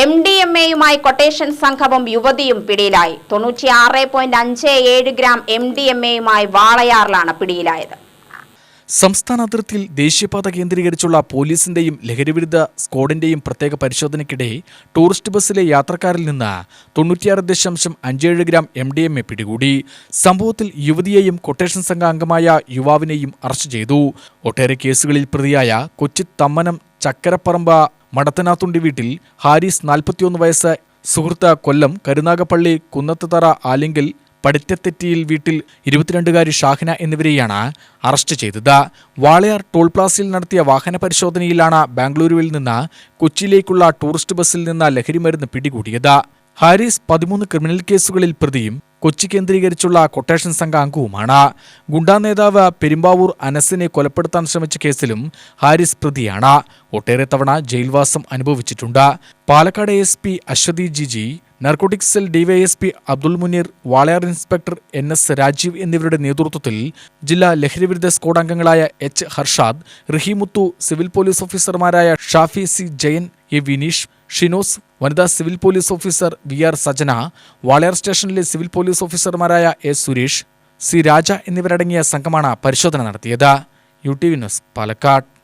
M D M എയുമായി quotation സംഘവും യുവതിയും പിടിയിലായി. തൊണ്ണൂറ്റിയാറ് പോയിന്റ് അഞ്ച് ഏഴ് ഗ്രാം എം ഡി എം എയുമായി വാളയാറിലാണ് പിടിയിലായത്. സംസ്ഥാന അതിർത്തിയിൽ ദേശീയപാത കേന്ദ്രീകരിച്ചുള്ള പോലീസിന്റെയും ലഹരിവിരുദ്ധ സ്ക്വാഡിന്റെയും പ്രത്യേക പരിശോധനയ്ക്കിടെ ടൂറിസ്റ്റ് ബസ്സിലെ യാത്രക്കാരിൽ നിന്ന് തൊണ്ണൂറ്റിയാറ് ദശാംശം അഞ്ചേഴ് gram M D M A പിടികൂടി. സംഭവത്തിൽ യുവതിയെയും കൊട്ടേഷൻ സംഘ അംഗമായ യുവാവിനെയും അറസ്റ്റ് ചെയ്തു. ഒട്ടേറെ കേസുകളിൽ പ്രതിയായ കൊച്ചി തമ്മനം ചക്കരപ്പറമ്പ മടത്തനാത്തുണ്ടി വീട്ടിൽ ഹാരിസ് നാൽപ്പത്തിയൊന്ന് വയസ്സ് സുഹൃത്ത് കൊല്ലം കരുനാഗപ്പള്ളി കുന്നത്തുതറ ആലിങ്കൽ പടിറ്റത്തെറ്റിയിൽ വീട്ടിൽ ഇരുപത്തിരണ്ടുകാരി ഷാഹിന എന്നിവരെയാണ് അറസ്റ്റ് ചെയ്തത്. വാളയാർ ടോൾ പ്ലാസയിൽ നടത്തിയ വാഹന പരിശോധനയിലാണ് ബാംഗ്ലൂരുവിൽ നിന്ന് കൊച്ചിയിലേക്കുള്ള ടൂറിസ്റ്റ് ബസ്സിൽ നിന്ന് ലഹരിമരുന്ന് പിടികൂടിയത്. ഹാരിസ് പതിമൂന്ന് ക്രിമിനൽ കേസുകളിൽ പ്രതിയും കൊച്ചി കേന്ദ്രീകരിച്ചുള്ള കൊട്ടേഷൻ സംഘ അംഗവുമാണ് ഗുണ്ടാ നേതാവ് പെരുമ്പാവൂർ അനസിനെ കൊലപ്പെടുത്താൻ ശ്രമിച്ച കേസിലും ഹാരിസ് പ്രതിയാണ്. ഒട്ടേറെ തവണ ജയിൽവാസം അനുഭവിച്ചിട്ടുണ്ട്. Palakkad S P Ashwathi Jiji narcotics cell DYSP Abdul Muneer Walayar inspector N S Rajeev എന്നിവരുടെ നേതൃത്വത്തിൽ ജില്ലാ ലഹരിവിരുദ്ധ സ്ക്വാഡ് അംഗങ്ങളായ എച്ച് ഹർഷാദ് റിഹിമുത്തു സിവിൽ പോലീസ് ഓഫീസർമാരായ ഷാഫി സി ജയൻ എ വിനീഷ് ഷിനോസ് വനിതാ civil police officer V R Sajana Walayar സ്റ്റേഷനിലെ സിവിൽ പോലീസ് ഓഫീസർമാരായ എ സുരേഷ് സി രാജ എന്നിവരടങ്ങിയ സംഘമാണ് പരിശോധന നടത്തിയത്. U T V news Palakkad.